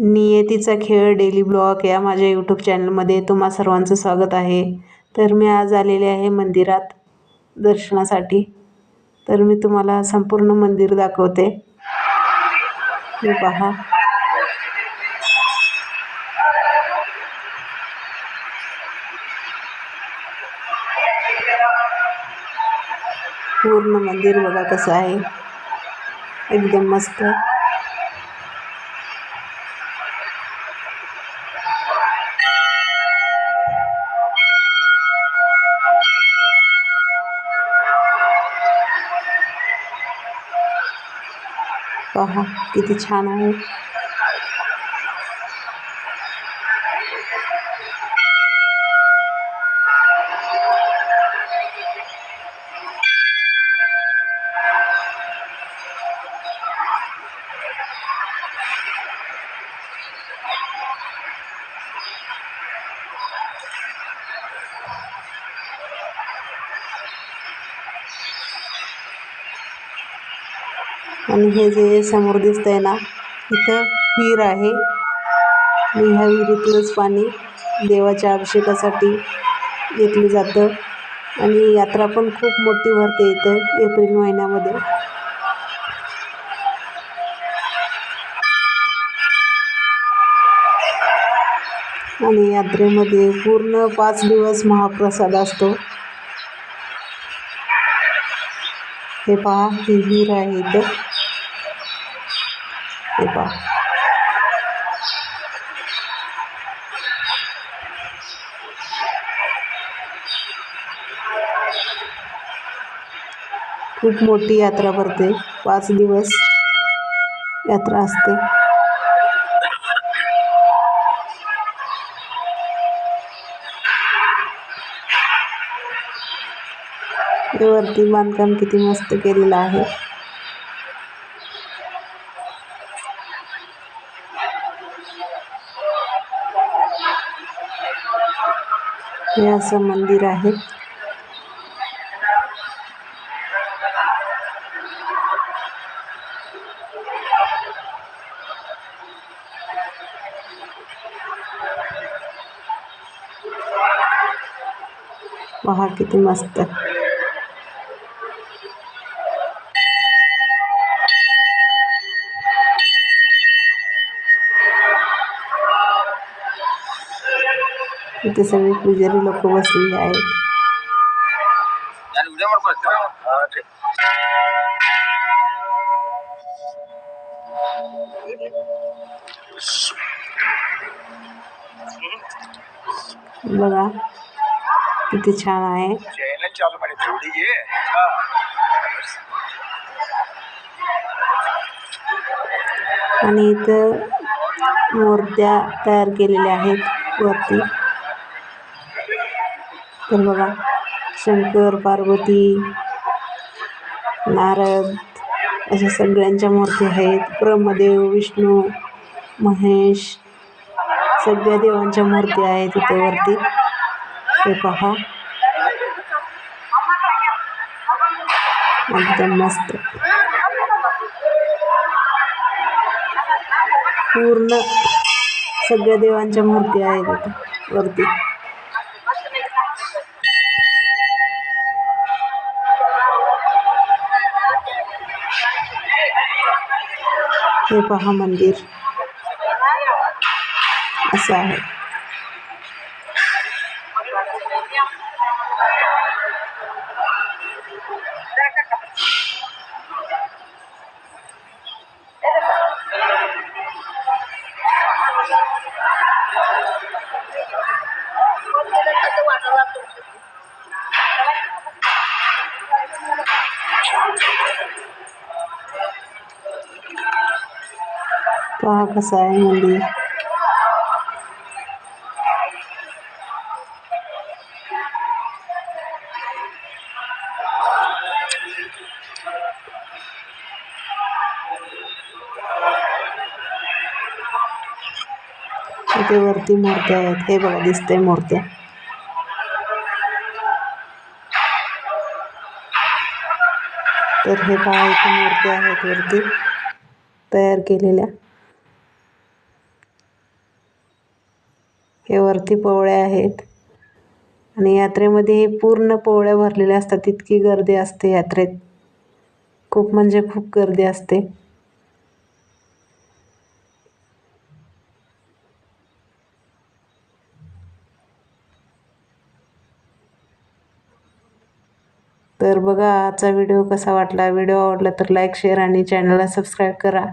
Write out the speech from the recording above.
नियतीचा खेळ daily blog या माझ्या यूट्यूब चॅनलमध्ये तुम्हा सर्वांचं स्वागत आहे. तर मी आज आलेले आहे मंदिरात दर्शनासाठी. तर मी तुम्हाला संपूर्ण मंदिर दाखवते. हे पहा. पूर्ण मंदिर बघा कसं आहे. एकदम मस्त. पहा किती छान आहे. आणि हे जे समोर दिसतंय ना इथं विहीर आहे. आणि ह्या विहिरीतलंच पाणी देवाच्या अभिषेकासाठी घेतलं जातं. आणि यात्रा पण खूप मोठी भरते इथं एप्रिल महिन्यामध्ये. आणि यात्रेमध्ये पूर्ण पाच दिवस महाप्रसाद असतो. हे पहा ही विहीर आहे इथं. हे पहा खूप मोठी यात्रा भरते. पाच दिवस यात्रा असते. वरती बांधकाम किती मस्त केलेलं आहे. हे असं मंदिर आहे पहा किती मस्त इथे सगळे पुजारी लोक बसलेले आहेत. बघा किती छान आहे. आणि इथं मूर्त्या तयार केलेल्या आहेत वरती. पण बघा. शंकर पार्वती नारद अशा सगळ्यांच्या मूर्ती आहेत. ब्रह्मदेव विष्णू महेश सगळ्या देवांच्या मूर्ती आहेत इथे वरती. ते पहा. एकदम मस्त. पूर्ण सगळ्या देवांच्या मूर्ती आहेत इथे वरती. हे पहा मंदिर असं आहे. पहा कसं आहे मंदिर. इथे वरती मूर्त्या आहेत. हे बघा दिसते मूर्त्या. तर हे पहा इथे मूर्त्या आहेत वरती तयार केलेल्या. हे वरती पोवळ्या आहेत. आणि यात्रेमध्ये हे पूर्ण पोवळ्या भरलेल्या असतात. इतकी गर्दी असते यात्रेत. खूप म्हणजे खूप गर्दी असते. तर बघा आजचा व्हिडिओ कसा वाटला? व्हिडिओ आवडला तर लाईक शेअर आणि चॅनलला सबस्क्राईब करा.